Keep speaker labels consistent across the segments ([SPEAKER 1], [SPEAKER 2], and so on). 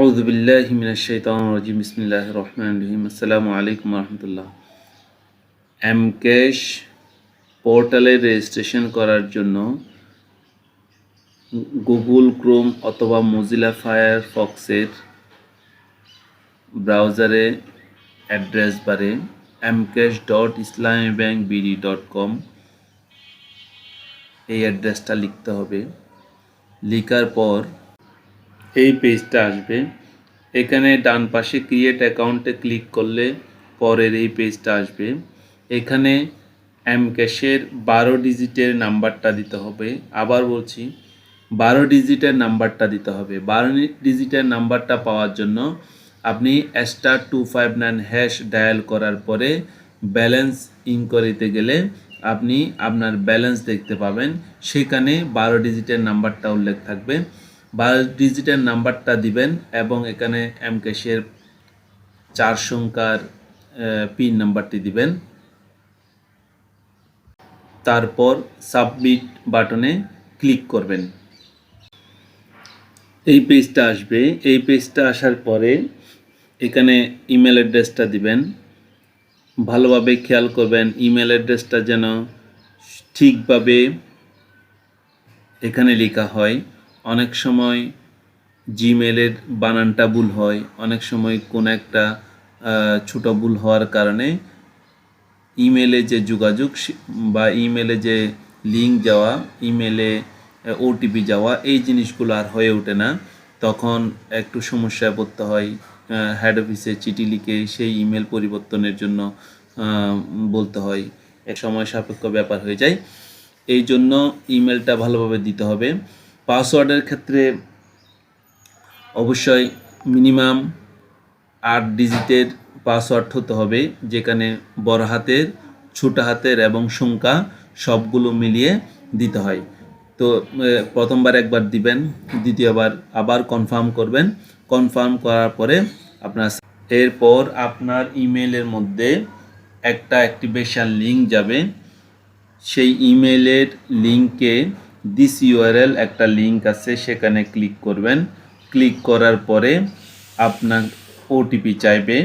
[SPEAKER 1] আউদুবিল্লাহ হিমিনাশাইতাম রাজিম বিসমিল্লাহ রহমান রহিম আসসালামু আলাইকুম রহমতুল্লাহ এমক্যাশ পোর্টালে রেজিস্ট্রেশন করার জন্য গুগল ক্রোম অথবা মজিলা ফায়ারফক্সের ব্রাউজারে address bar mCash dot Islami bank BD dot com এই অ্যাড্রেসটা লিখতে হবে। লিখার পর এই পেজটা আসবে। এখানে ডান পাশে ক্রিয়েট অ্যাকাউন্টে ক্লিক করলে পরের এই পেজটা আসবে। এখানে এম ক্যাশের বারো ডিজিটের নাম্বারটা দিতে হবে। আবার বলছি, বারো ডিজিটের নাম্বারটা দিতে হবে। বারো ডিজিটের নাম্বারটা পাওয়ার জন্য আপনি star two five nine hash dial করার পরে ব্যালেন্স ইনকোয়ারিতে গেলে আপনি আপনার ব্যালেন্স দেখতে পাবেন। সেখানে বারো ডিজিটের নাম্বারটা উল্লেখ থাকবে। বারো ডিজিটের নাম্বারটা দিবেন এবং এখানে এম ক্যাশের চার সংখ্যার পিন নাম্বারটি দিবেন। তারপর সাবমিট বাটনে ক্লিক করবেন। এই পেজটা আসবে। এই পেজটা আসার পরে এখানে ইমেল অ্যাড্রেসটা দিবেন। ভালোভাবে খেয়াল করবেন ইমেল অ্যাড্রেসটা যেন ঠিকভাবে এখানে লেখা হয়। অনেক সময় জিমেলের বানানটা ভুল হয়, অনেক সময় কোনো একটা ছোট ভুল হওয়ার কারণে ইমেলে যে যোগাযোগ বা ইমেলে যে লিঙ্ক যাওয়া ইমেলে ওটিপি যাওয়া, এই জিনিসগুলো আর হয়ে ওঠে না। তখন একটু সমস্যায় পড়তে হয় হেড অফিসে চিঠি লিখে সেই ইমেল পরিবর্তনের জন্য বলতে হয়। এক সময় সাপেক্ষ ব্যাপার হয়ে যায়। এই জন্য ইমেলটা ভালোভাবে দিতে হবে। পাসওয়ার্ডের ক্ষেত্রে অবশ্যই মিনিমাম আট ডিজিটের পাসওয়ার্ড হতে হবে, যেখানে বড় হাতের, ছোট হাতের এবং সংখ্যা সবগুলো মিলিয়ে দিতে হয়। তো প্রথমবার একবার দিবেন, দ্বিতীয়বার আবার কনফার্ম করবেন। কনফার্ম করার পরে আপনার এরপর আপনার ইমেলের মধ্যে একটা অ্যাক্টিভেশন লিঙ্ক যাবে। সেই ইমেলের লিঙ্কে দিস ইউআরএল একটা লিঙ্ক আছে, সেখানে ক্লিক করবেন। ক্লিক করার পরে আপনার ওটিপি চাইবে।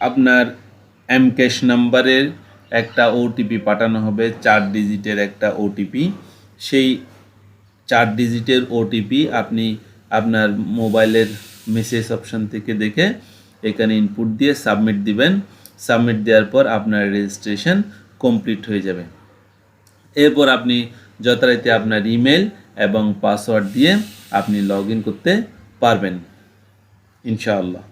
[SPEAKER 1] আপনার এম ক্যাশ নাম্বারের একটা ওটিপি পাঠানো হবে, চার ডিজিটের একটা ওটিপি সেই চার ডিজিটের ওটিপি আপনি আপনার মোবাইলের মেসেজ অপশন থেকে দেখে এখানে ইনপুট দিয়ে সাবমিট দিবেন। সাবমিট দেওয়ার পর আপনার রেজিস্ট্রেশন কমপ্লিট হয়ে যাবে। এরপর আপনি যথারীতি আপনার ইমেল এবং পাসওয়ার্ড দিয়ে আপনি লগ করতে পারবেন। ইনশাআল্লাহ।